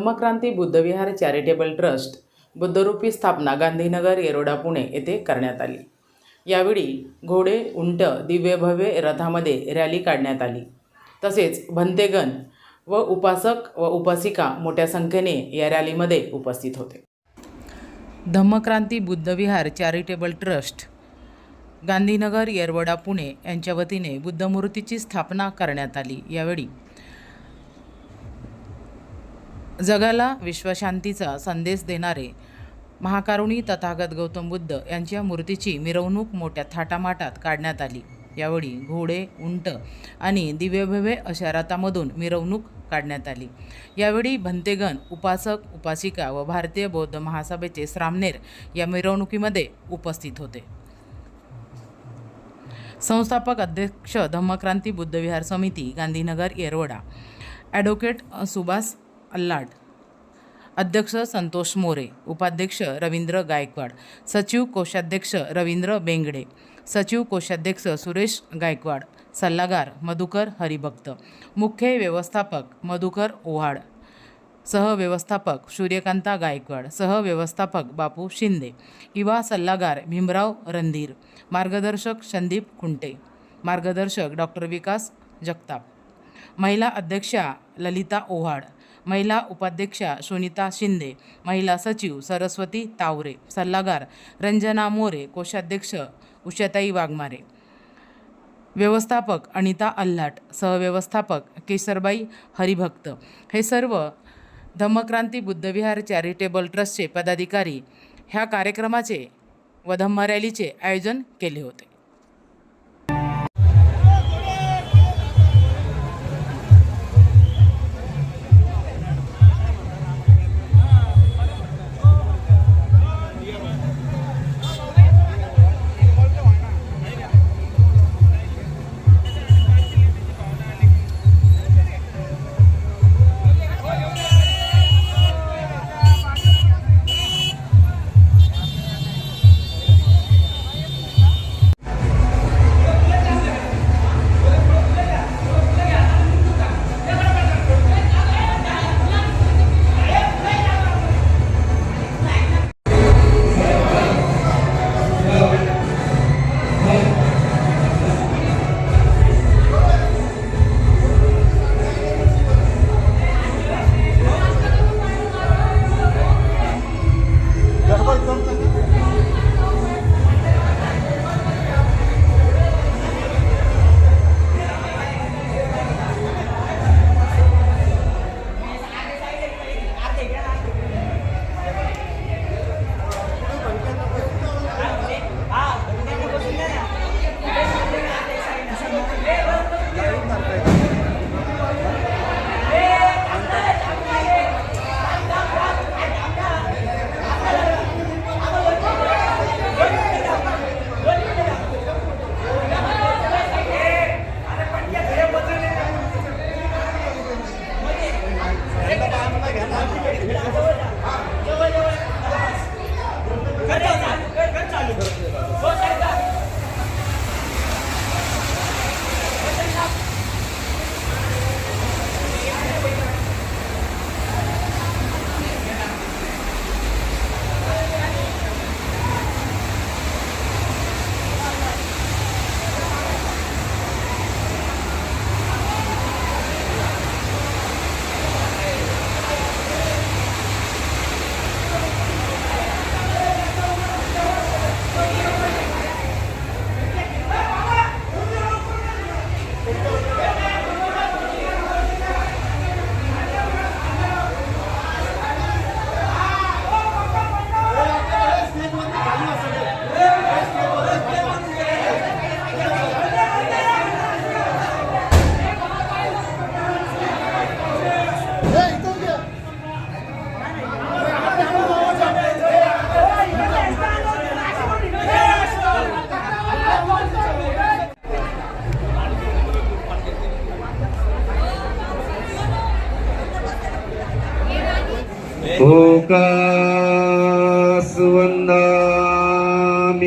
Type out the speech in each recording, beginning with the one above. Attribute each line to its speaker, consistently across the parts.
Speaker 1: धम्मक्रांती Buddhavihar charitable trust बुद्धरूपी स्थापना गांधीनगर येरोडा पुणे येथे करण्यात आली. यावेळी घोडे उंट दिव्यभव्य रथामध्ये रॅली काढण्यात आली. तसेच भंतेगण व उपासक व उपासिका मोठ्या संख्येने या रॅलीमध्ये उपस्थित होते. धम्मक्रांती बुद्धविहार चॅरिटेबल ट्रस्ट गांधीनगर येरवडा पुणे यांच्या वतीने बुद्धमूर्तीची स्थापना करण्यात आली. यावेळी जगाला विश्वशांतीचा संदेश देणारे महाकारुणी तथागत गौतम बुद्ध यांच्या मूर्तीची मिरवणूक मोठ्या थाटामाटात काढण्यात आली. यावेळी घोडे उंट आणि दिव्यभव्य अशा रथामधून मिरवणूक काढण्यात आली. यावेळी भंतेगण उपासक उपासिका व भारतीय बौद्ध महासभेचे श्रामनेर या मिरवणुकीमध्ये उपस्थित होते. संस्थापक अध्यक्ष धम्मक्रांती बुद्धविहार समिती गांधीनगर येरवडा. ॲडव्होकेट सुभाष अल्लाड. अध्यक्ष संतोष मोरे उपाध्यक्ष रवींद्र गायकवाड सचिव कोषाध्यक्ष रवींद्र बेंगडे सचिव कोषाध्यक्ष सुरेश गायकवाड सल्लागार मधुकर हरिभक्त मुख्य व्यवस्थापक मधुकर ओहाड सहव्यवस्थापक सूर्यकांता गायकवाड सहव्यवस्थापक बापू शिंदे युवा सल्लागार भीमराव रणधीर मार्गदर्शक संदीप खुंटे मार्गदर्शक डॉक्टर विकास जगताप महिला अध्यक्षा ललिता ओहाड महिला उपाध्यक्षा सुनीता शिंदे महिला सचिव सरस्वती तावरे सल्लागार रंजना मोरे कोषाध्यक्ष उषाताई वाघमारे. व्यवस्थापक अनिता अल्हाट सहव्यवस्थापक केसरबाई हरिभक्त. हे सर्व धम्मक्रांती बुद्धविहार चॅरिटेबल ट्रस्टचे पदाधिकारी ह्या कार्यक्रमाचे व धम्म रॅलीचे आयोजन केले होते.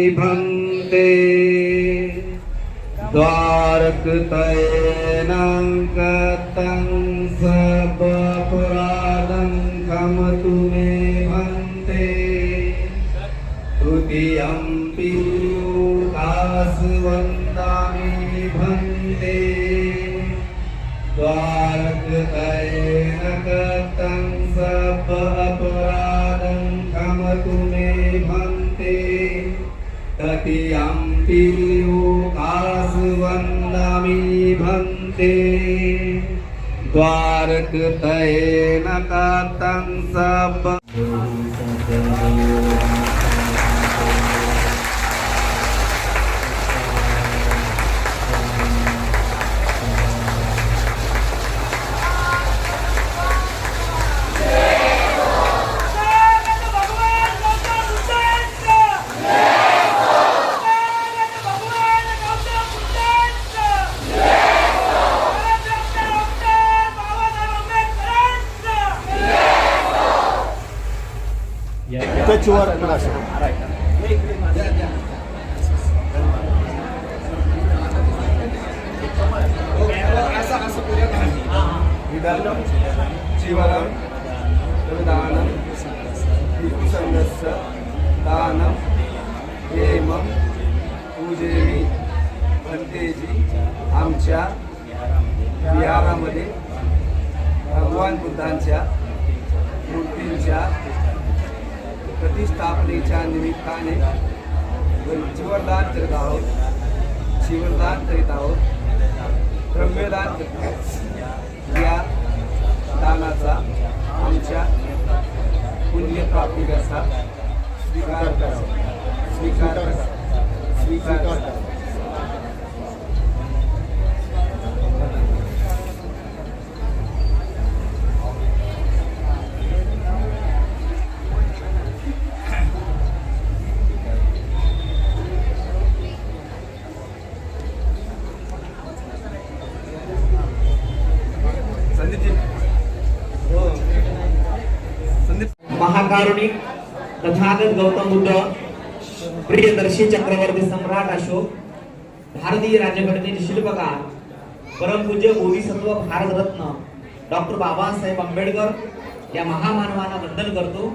Speaker 2: निभन्ते भन्ते द्वारकतयेनं कतं खमतु मे भन्ते तृतीयम्पि दासवन्दामि भन्ते द्वारकृतयेन कृतं सब अपराधं खमतु मे भन्ते तृतीयम्पि दासवन्दामि भन्ते। द्वारकृतयेन कृतं सब दानं संघस्य दानं हेमं पूजेवी भंतेजी आमच्या विहारामध्ये भगवान बुद्धांच्या मूर्तींच्या प्रतिष्ठापनेच्या निमित्ताने जीवनदान करीत आहोत जीवनदान करीत आहोत ब्रह्मदान करीत आहोत. या दानाचा आमच्या पुण्यप्राप्ती कसा स्वीकार करा. स्वीकार करा. स्वीकार करा.
Speaker 3: महाकारुणिक तथागत गौतम बुद्ध प्रियदर्शी चक्रवर्ती सम्राट अशोक भारतीय राज्यघटनेचे शिल्पकार परमपूज्य बोधिसत्व भारतरत्न डॉक्टर बाबासाहेब आंबेडकर या महामानवांना वंदन करतो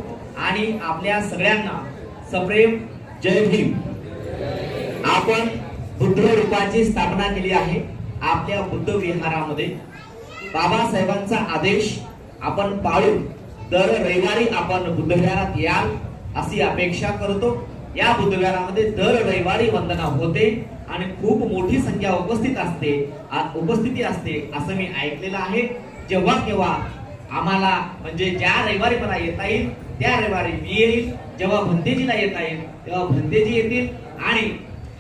Speaker 3: आणि आपल्या सगळ्यांना सप्रेम जय भीम. आपण बुद्ध रूपाची स्थापना केली आहे आपल्या बुद्ध विहारामध्ये. बाबासाहेबांचा आदेश आपण पाळून दर रविवारी आपण बुद्धविहारात याल अशी अपेक्षा करतो. या बुद्धविहारामध्ये दर रविवारी वंदना होते आणि खूप मोठी संख्या उपस्थित असते उपस्थिती असते असं मी ऐकलेलं आहे. जेव्हा केव्हा आम्हाला म्हणजे ज्या रविवारी मला येता येईल त्या रविवारी मी येईल. जेव्हा भंतेजीला येता येईल तेव्हा भंतेजी येतील. आणि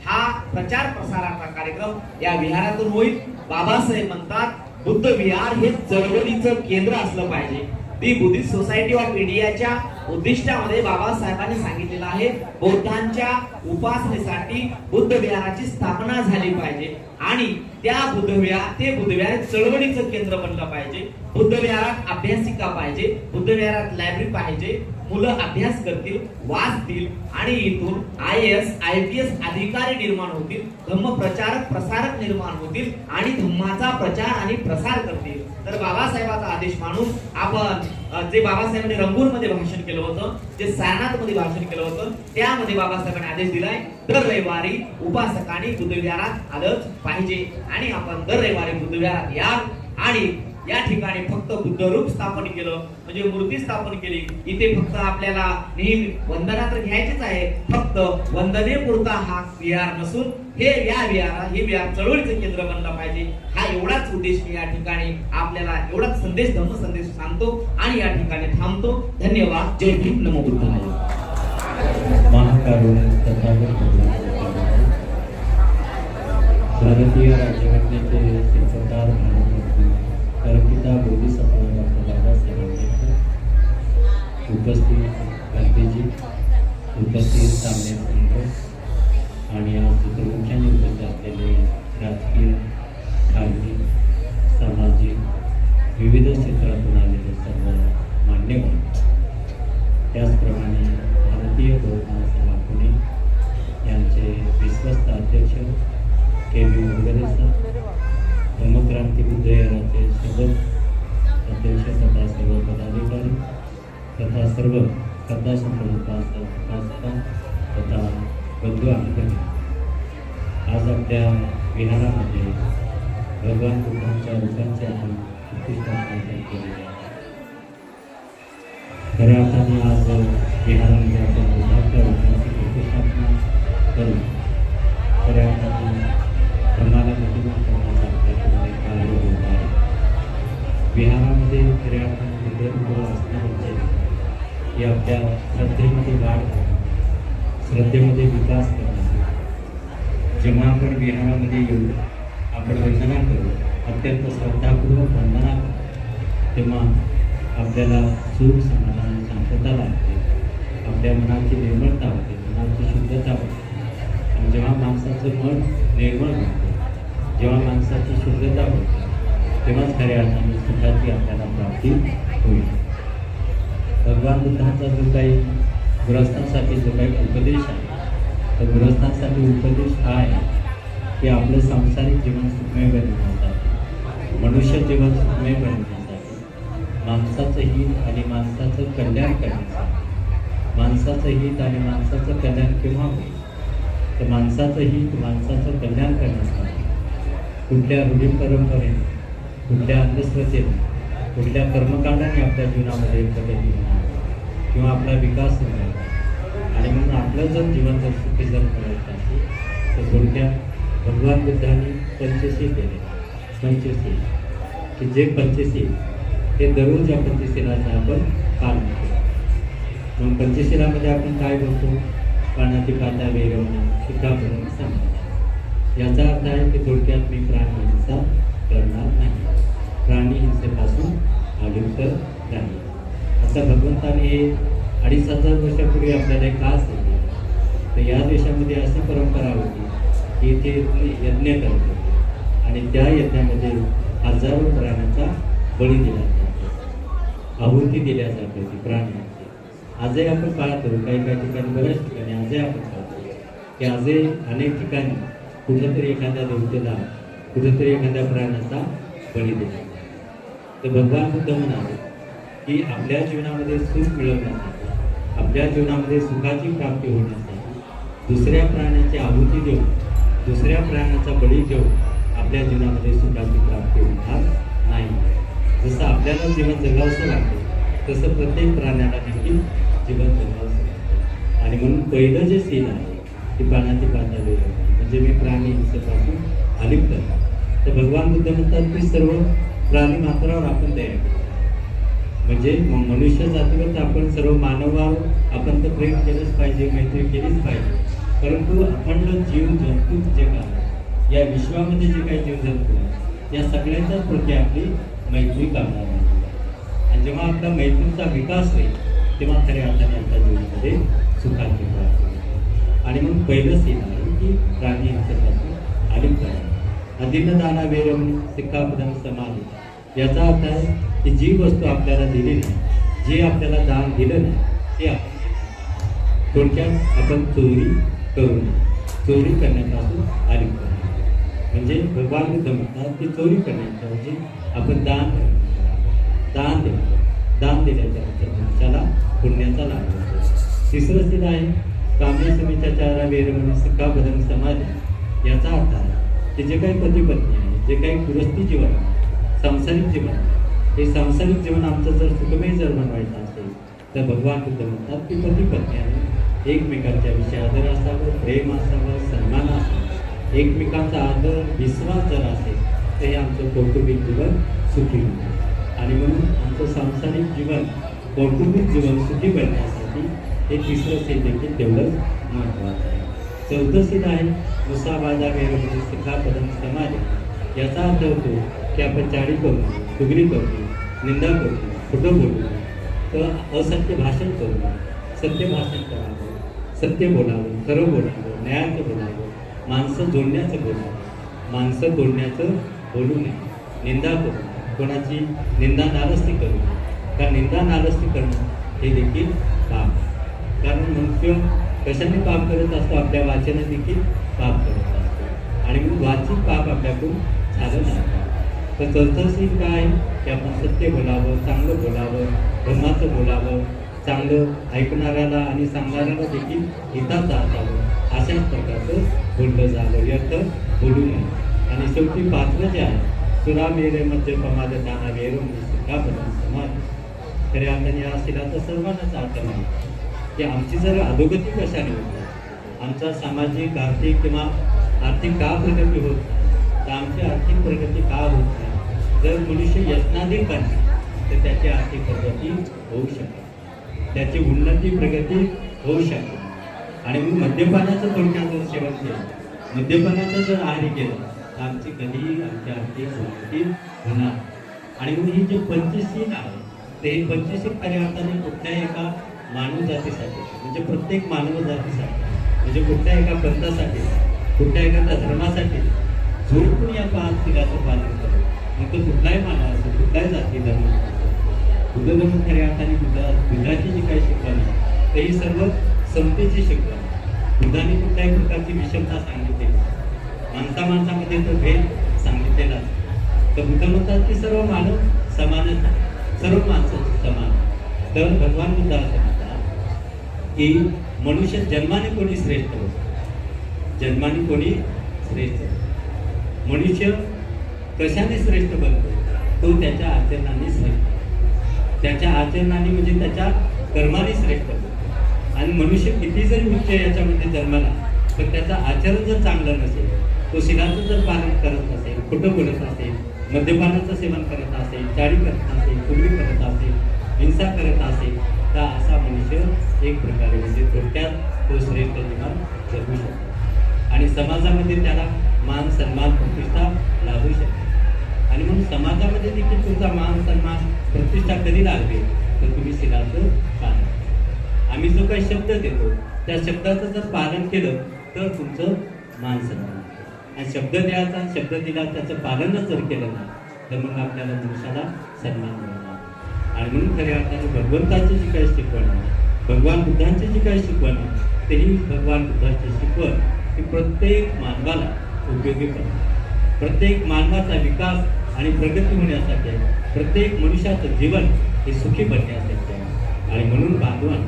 Speaker 3: हा प्रचार प्रसाराचा कार्यक्रम या विहारातून होईल. बाबासाहेब म्हणतात बुद्ध विहार हे चळवळीचं केंद्र असलं पाहिजे. दी बुद्धिस्ट सोसायटी ऑफ इंडियाच्या उद्दिष्टामध्ये बाबासाहेबांनी सांगितलेलं आहे बौद्धांच्या उपासनेसाठी बुद्ध विहाराची स्थापना झाली पाहिजे. आणि त्या बुद्ध विहार ते बुद्ध विहार चळवळीचं केंद्र बनलं पाहिजे. बुद्ध विहारात अभ्यासिका पाहिजे बुद्ध विहारात लायब्ररी पाहिजे मुलं अभ्यास करतील वाचतील आणि इथून I S I P S अधिकारी निर्माण होतील धम्म प्रचारक प्रसारक निर्माण होतील आणि धम्माचा प्रचार आणि प्रसार करतील. तर बाबासाहेबाचा आदेश मानून आपण जे बाबासाहेबांनी रंगून मध्ये भाषण केलं होतं जे सारनाथमध्ये भाषण केलं होतं त्यामध्ये बाबासाहेबांनी आदेश दिलाय दर रविवारी उपासकांनी बुद्धविहारात आलंच पाहिजे. आणि आपण दर रविवारी बुद्धविहारात या आणि या ठिकाणी फक्त बुद्ध रूप स्थापन केलं म्हणजे मूर्ती स्थापन केली. इथे फक्त आपल्याला नेहमी वंदना तर घ्यायचीच आहे फक्त वंदने पुरता हा विहार नसून हे या विहार हे विहार चळवळीचं केंद्र बनलं पाहिजे. हा एवढाच उद्देश मी या ठिकाणी आपल्याला एवढाच संदेश धम्म संदेश सांगतो आणि या ठिकाणी थांबतो. धन्यवाद. जय भीम नमो बुद्धाय.
Speaker 4: भारतीय राज्यघटनेचे शिल्पकार सुद्धा परमपिता बोधिसत्व डॉक्टर बाबासाहेब आंबेडकर. उपस्थित गांधीजी उपस्थित सामने संघ आणि आज प्रमुख्याने उपस्थित असलेले राजकीय धार्मिक सामाजिक विविध क्षेत्रातून आलेले सर्व मान्यवर त्याचप्रमाणे भारतीय बौद्ध सभा पुणे यांचे विश्वस्त अध्यक्ष K V Murgare sir Dhammakranti Buddha विहाराचे सोबत अध्यक्ष तथा सर्व पदाधिकारी तथा सर्व श्रद्धासंपन्न उपासक उपासिका तथा बंधू आणि भगिनी आज आपल्या विहारामध्ये भगवान बुद्धांच्या रूपांचे आपण प्रतिष्ठापना केलेली आहे. खऱ्या अर्थाने आज विहारामध्ये आपण बुद्धांच्या रूपांची प्रतिष्ठापना करून त्या श्रद्धेमध्ये वाढ करणं श्रद्धेमध्ये विकास करणं जेव्हा आपण विहारामध्ये येऊ. आपण वंदना करू. अत्यंत श्रद्धापूर्वक वंदना करू. तेव्हा आपल्याला सुख समाधान आणि शांतता लागते आपल्या मनाची निर्मळता होते. मनाची शुद्धता होते. आणि जेव्हा माणसाचं मन निर्मळ होते जेव्हा माणसाची शुद्धता होते तेव्हाच खऱ्या अर्थाने सुखाची आपल्याला प्राप्ती होईल. भगवान बुद्धांचा जो काही गृहस्थांसाठी जो काही उपदेश आहे तर गृहस्थांसाठी उपदेश हा आहे की आपलं सांसारिक जीवन सुखमय बनवण्यासाठी मनुष्य जीवन सुखमय बनवण्यासाठी माणसाचं हित आणि माणसाचं कल्याण करण्यासाठी माणसाचं हित आणि माणसाचं कल्याण केव्हा होईल? तर माणसाचं हित माणसाचं कल्याण करण्यासाठी कुठल्या रूढी परंपरेने कुठल्या अंधश्रद्धेने कुठल्या कर्मकांडाने आपल्या जीवनामध्ये बदल किंवा आपला विकास होणार आणि म्हणून आपलं जर जीवन जर सुखी जर करायचं असेल तर थोडक्यात भगवान बुद्धांनी पंचशील केले. पंचशील की जे पंचशील ते दररोज या पंचशिलाचं आपण पालन करतो मग पंचशिलामध्ये आपण काय बोलतो? पाण्याची पाता वेरवणे शिकापणे समाज याचा अर्थ आहे की थोडक्यात मी प्राणी हिंसा करणार नाही. प्राणी हिंसेपासून अलिप्त राहील आता भगवंताने हे अडीच हजार वर्षापूर्वी आपल्याला एक का सांगितलं. तर या देशामध्ये अशी परंपरा होती की इथे यज्ञ करत होते आणि त्या यज्ञामध्ये हजारो प्राण्यांचा बळी दिला जातो. आहुती दिल्या जात होती प्राण्यांची आजही आपण पाहतो काही काही ठिकाणी बऱ्याच ठिकाणी आजही आपण पाहतो की आजही अनेक ठिकाणी कुठेतरी एखाद्या देवतेला कुठेतरी एखाद्या प्राण्याचा बळी दिला जातो. तर भगवान बुद्ध म्हणाले की आपल्या जीवनामध्ये सुख मिळवण्यासाठी आपल्या जीवनामध्ये सुखाची प्राप्ती होण्यासाठी दुसऱ्या प्राण्याची आहुती देऊन दुसऱ्या प्राण्याचा बळी देऊन आपल्या जीवनामध्ये सुखाची प्राप्ती होणार नाही. जसं आपल्याला जीवन जगावंसं लागतं तसं प्रत्येक प्राण्याला देखील जीवन जगावंसं लागतं. आणि म्हणून पहिलं जे सीन आहे ती प्राण्याची पातळी म्हणजे मी प्राणी हिंसेपासून अलिप्त तर भगवान बुद्ध म्हणतात की सर्व प्राणी मात्रावर आपण तयार करतो म्हणजे मनुष्य जातीवर तर आपण सर्व मानवावर आपण तर प्रेम केलंच पाहिजे मैत्री केलीच पाहिजे. परंतु आपण जीव जंतू जे काय या विश्वामध्ये जे काही जीव जंतू आहे या सगळ्यांच्याच प्रती आपली मैत्री कामणार नाही आणि जेव्हा आपला मैत्रीचा विकास होईल तेव्हा खऱ्या अर्थाने आपल्या जीवनामध्ये सुखात प्राप्ती आणि मग पहिलंच येणार आहे की प्राणी हिंसेपासून अलिप्त आहे अधीनदाना सिक्का सिक्कापदम समाधी. याचा अर्थ आहे की जी वस्तू आपल्याला दिली नाही जे आपल्याला दान दिलं नाही ते आपण थोडक्यात आपण चोरी करू नये. चोरी करण्यापासून आली राहावे. म्हणजे भगवान बुद्ध म्हणतात की चोरी करण्याच्या ऐवजी आपण दान दान देतो दान दिल्याच्या मनुष्याला पुण्याचा लाभ होतो. तिसरं स्थित आहे काम्य समिचाचारा वेरमणी सिक्कापदम समाज याचा अर्थ आहे की जे काही पती पत्नी आहे जे काही गृहस्थी जीवन आहे सांसारिक जीवन आहे हे सांसारिक जीवन आमचं जर सुखमय जर बनवायचं असेल तर भगवान बुद्ध म्हणतात की पती पत्नी एकमेकांच्या विषयी आदर असावं प्रेम असावं सन्मान असावं. एकमेकांचा आदर विश्वास जर असेल तर हे आमचं कौटुंबिक जीवन सुखी होईल. आणि म्हणून आमचं सांसारिक जीवन कौटुंबिक जीवन सुखी बनण्यासाठी हे तिसरं सीट देखील तेवढंच महत्त्वाचं आहे. चौथं सीट आहे मुसाबाजा वेळ सिखापदन समाज. याचा अर्थ होतो की आपण चाळी करतो चुगली करतो निंदा करतो खोटं बोलू तर असत्य भाषण करू सत्य भाषण करावं सत्य बोलावं खरं बोलावं न्यायाचं बोलावं माणसं जोडण्याचं बोलावं. माणसं तोडण्याचं बोलू नये निंदा करू कोणाची निंदा नालस्ती करू नये. कारण निंदा नालस्ती करणं हे देखील पाप. कारण मनुष्य कशाने पाप करत असतो? आपल्या वाचन देखील पाप करत असतो. आणि मग वाचिक पाप आपल्याकडून झालं नाही. तर चौथं काय की आपण सत्य बोलावं चांगलं बोलावं धर्माचं बोलावं चांगलं ऐकणाऱ्याला आणि सांगणाऱ्याला देखील हिताचं असावं अशाच प्रकारचं बोललं झालं. व्यर्थ बोलू नये आणि शेवटी पात्र जे आहे सुरा मेरे मध्य पमाद दाना वेरून सुखा बदल समाज. खऱ्या अर्थाने या शिलाचा सर्वांनाच अर्थ नाही. की आमची जर अधोगती कशाने होते आमचा सामाजिक आर्थिक किंवा आर्थिक का प्रगती होत नाही? तर आमची आर्थिक प्रगती का होत नाही? जर मनुष्य यत्नाधिक बनले तर त्याची आर्थिक प्रगती होऊ शकते त्याची उन्नती प्रगती होऊ शकते आणि मग मद्यपानाचं थोडक्यात जर सेवन केलं. मद्यपानाचं जर आहारी केलं तर आमची कधीही आमची आर्थिक उन्नती होणार आणि मग ही जे पंचशील आहे ते हे पंचशील खऱ्या अर्थाने कुठल्याही एका मानव जातीसाठी म्हणजे प्रत्येक मानव जातीसाठी म्हणजे कुठल्या एका पंथासाठी कुठल्या एका धर्मासाठी झोपून या पाच तिघाचं पालन करतो मग तो कुठलाही मानव असो कुठलाही जाती धर्म बुद्ध धर्म खऱ्या अर्थाने बुद्धा बुद्धाची जी काही शिकवण आहे ते ही सर्व समतेची शिकवण बुद्धाने कुठल्याही प्रकारची विषमता सांगितलेली माणसा माणसामध्ये तो भेद सांगितलेला तर बुद्ध म्हणतात की सर्व मानव समानच आहे सर्व माणसं समान तर भगवान बुद्ध असं म्हणतात की मनुष्य जन्माने कोणी श्रेष्ठ होतो जन्माने कोणी श्रेष्ठ मनुष्य कशाने श्रेष्ठ बनतो? तो त्याच्या आचरणाने श्रेष्ठ त्याच्या आचरणाने म्हणजे त्याच्या कर्माने श्रेष्ठ बनतो. आणि मनुष्य किती जरी उच्च याच्यामध्ये जन्माला तर त्याचं आचरण जर चांगलं नसेल तो शिलाचं जर पालन करत नसेल खोटं बोलत असेल मद्यपानाचं सेवन करत असेल चाळी करत असेल पूर्वी करत असेल हिंसा करत असेल तर असा मनुष्य एक प्रकारे म्हणजे थोडक्यात तो श्रेष्ठ जीवन जगू शकतो. आणि समाजामध्ये त्याला मान सन्मान प्रतिष्ठा लाभू शकते. आणि मग समाजामध्ये देखील तुमचा मान सन्मान प्रतिष्ठा कधी लागते तर तुम्ही शिलाचं पालन आम्ही जो काही शब्द देतो त्या शब्दाचं जर पालन केलं तर तुमचं मान सन्मान आणि शब्द द्यायचा शब्द दिला त्याचं पालनच जर केलं ना तर मग आपल्याला मनुष्याला सन्मान मिळणार. आणि म्हणून खऱ्या अर्थाने भगवंताची जी काही शिकवण आहे भगवान बुद्धांची जी काही शिकवण आहे तेही भगवान बुद्धाची शिकवण ही प्रत्येक मानवाला उपयोगी पडते. प्रत्येक मानवाचा विकास आणि प्रगती होण्यासाठी आहे. प्रत्येक मनुष्याचं जीवन हे सुखी बनण्यासाठी आहे. आणि म्हणून बांधवान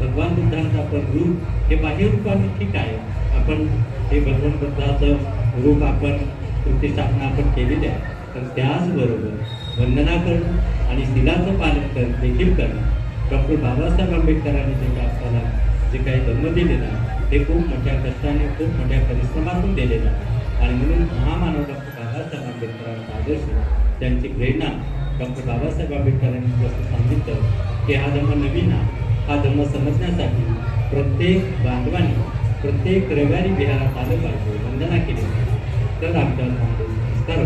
Speaker 4: भगवान बुद्धांचं आपण रूप हे बाह्य रूपाने ठीक आहे. आपण हे भगवान बुद्धाचं रूप आपण प्रतिष्ठापना आपण केलेली आहे. पण त्याचबरोबर वंदना करणं आणि शिलाचं पालन करणं देखील करणं. डॉक्टर बाबासाहेब आंबेडकरांनी जे काही आपल्याला जे काही धर्म दिलेला ते खूप मोठ्या कष्टाने खूप मोठ्या परिश्रमातून दिलेलं आणि म्हणून महामानव डॉक्टर बाबासाहेब आंबेडकरांचा आदर्श त्यांची प्रेरणा डॉक्टर बाबासाहेब आंबेडकरांनी जसं सांगितलं की हा धर्म नवीन हा धर्म समजण्यासाठी प्रत्येक बांधवाने प्रत्येक रविवारी विहारात आलं पाहिजे वंदना केली पाहिजे. तर आमच्या संस्कार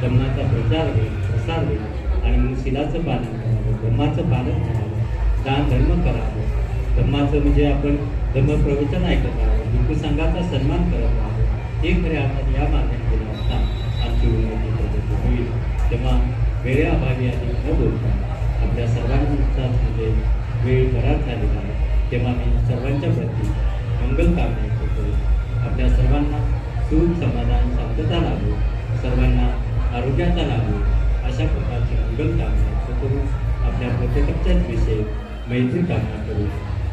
Speaker 4: धर्माचा प्रचार होईल प्रसार होईल आणि मग शिलाचं पालन करावं धर्माचं पालन करावं दान धर्म करावं. धर्माचं म्हणजे आपण धर्मप्रवचन ऐकत आहोत हिंदू संघाचा सन्मान करत आहोत. हे खऱ्या अर्थात या मार्गाने आमची प्रगती होईल तेव्हा वेळेअभावी आधी न बोलता आपल्या सर्वांचा म्हणजे वेळ बराच झालेला आहे तेव्हा मी सर्वांच्या प्रती मंगल कामना करतो आपल्या सर्वांना सुख समाधान शांतता लाभो सर्वांना आरोग्याचा लाभो अशा प्रकारची मंगल कामना करून करू आपल्या प्रत्येकाच्याच विषयी मैत्री कामना करू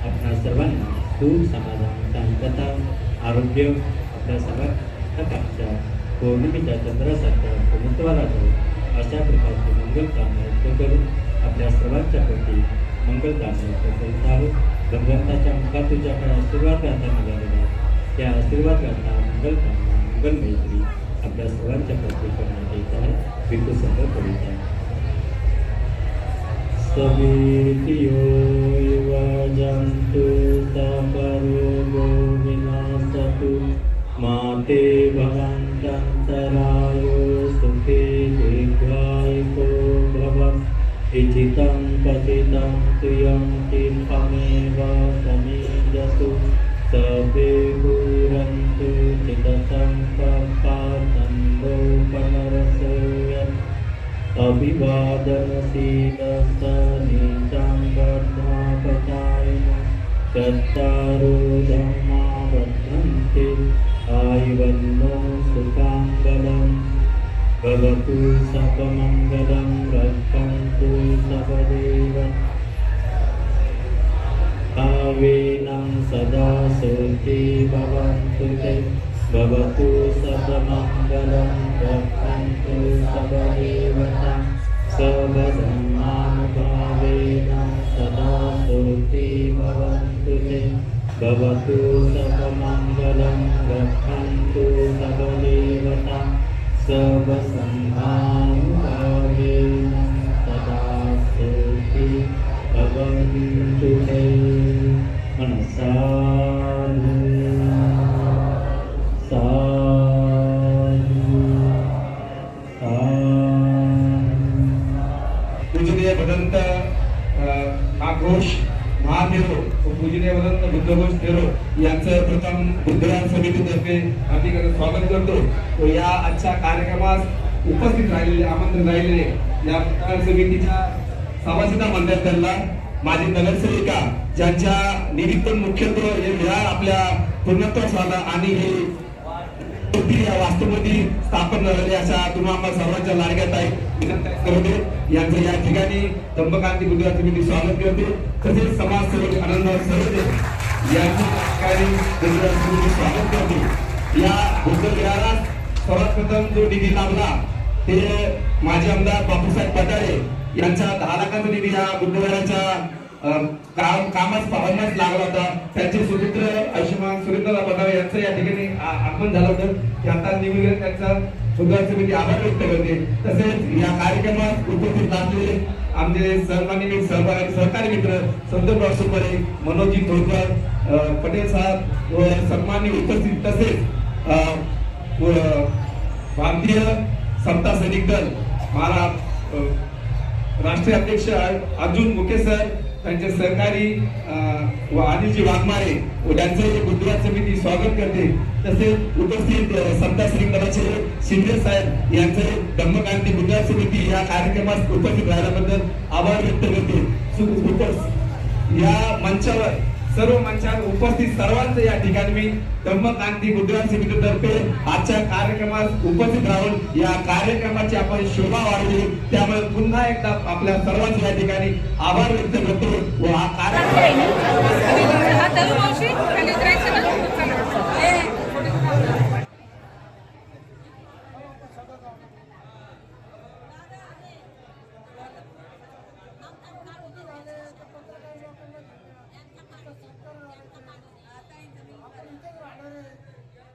Speaker 4: आपल्या सर्वांना सुख समाधान शांतता आरोग्य आपल्या सर्वांच्या कामच्या पौर्णिमेच्या चंद्रासारख्या प्रभुत्वाला जाऊ अशा प्रकारची मंगल कामना व्यक्त करून आपल्या सर्वांच्या प्रती मंगल कामना व्यक्त करीत आहोत भगवंताच्या मुखात तुझ्याकडे आशीर्वाद गाथा निघालेला आहे त्या आशीर्वाद गाथा मंगल कामना मंगल मैत्री आपल्या सर्वांच्या प्रती करण्यात येत आहे विकू सर्व करीत आहे सवेतियो युवजन्तु सपरो विनाशतु माते राय सुखे दीर्घायिको भवति कथितं पथितं क्रियन्ति अमेव समीजसु सपे भुरन्तु चितं प्रपातं नीतं अभिवादनसीनस्तनीतं वर्धतायन कर्ता रोदमाबद्ध आयुवन्नो सुखाङ्गलं भवतु सकमङ्गलं रक्षन्तु सकदेव सुखी भवन्तु ते भवतु सर्वमङ्गलं रक्षन्तु सर्वदेवता सर्वधर्मानुभावेन सदा सुखी भवन्तु ते भवतु सर्वमङ्गलं रक्षन्तु सर्वदेवता सर्वसङ्घानुभावेन तदा सुखी भवन्तु ते मनसा
Speaker 2: पूजनीय भदंत आक्रोश महादेव व पूजनीय वदंत बुद्धघोष थेरो यांचं प्रथम बुद्धदान समितीतर्फे आम्ही स्वागत करतो. व या आजच्या कार्यक्रमास उपस्थित राहिलेले आमंत्रित राहिलेले या मतदार समितीच्या सभासदा मंडळाला माझी नगरसेविका ज्यांच्या निमित्त मुख्यत्व हे विहार आपल्या पूर्णत्वास आला आणि हे मूर्ती या वास्तूमध्ये स्थापन झालेली अशा तुम्हा आम्हाला सर्वांच्या लाडक्यात आहे. विनंती करते यांचं या ठिकाणी दंबकांती गुजरात समिती स्वागत करते. तसेच समाजसेवक आनंद सरदे यांच्या ठिकाणी गुजरात समिती स्वागत करते. या बुद्धविहारात सर्वात प्रथम जो निधी लाभला ते माजी आमदार बापूसाहेब पटारे यांच्या दहा लाखाचा निधी या बुद्धविहाराच्या काम कामास पाहण्यास लागला होता. त्यांचे सुपुत्र आयुष्यमान सुरेंद्र पदावे यांचं या ठिकाणी आगमन झालं होतं. की आता निवडून त्यांचा सुद्धा समिती आभार व्यक्त करते. तसेच या कार्यक्रमात उपस्थित असलेले आमचे सन्माननीय सहभागी सहकारी मित्र संतोष सुपरे मनोजी धोकर पटेल साहेब व सन्मान्य उपस्थित तसेच अं, भारतीय समता सैनिक दल महाराज अं, राष्ट्रीय अध्यक्ष अर्जुन मुकेश सर त्यांचे सहकारी व आदिजी वाघमारे व त्यांचे गुजरात समिती स्वागत करते तसेच उपस्थित अं, समता शिंदे साहेब यांचे धम्मकांती गुजरात समिती या कार्यक्रमास उपस्थित राहिल्याबद्दल आभार व्यक्त करते. या मंचावर सर्व मंचावर उपस्थित सर्वांचं या ठिकाणी मी धम्मक्रांती गुजरात समितीतर्फे आजच्या कार्यक्रमात उपस्थित राहून या कार्यक्रमाची आपण शोभा वाढली त्यामुळे पुन्हा एकदा आपल्या सर्वांचे या ठिकाणी आभार व्यक्त करतो व हा कार्यक्रम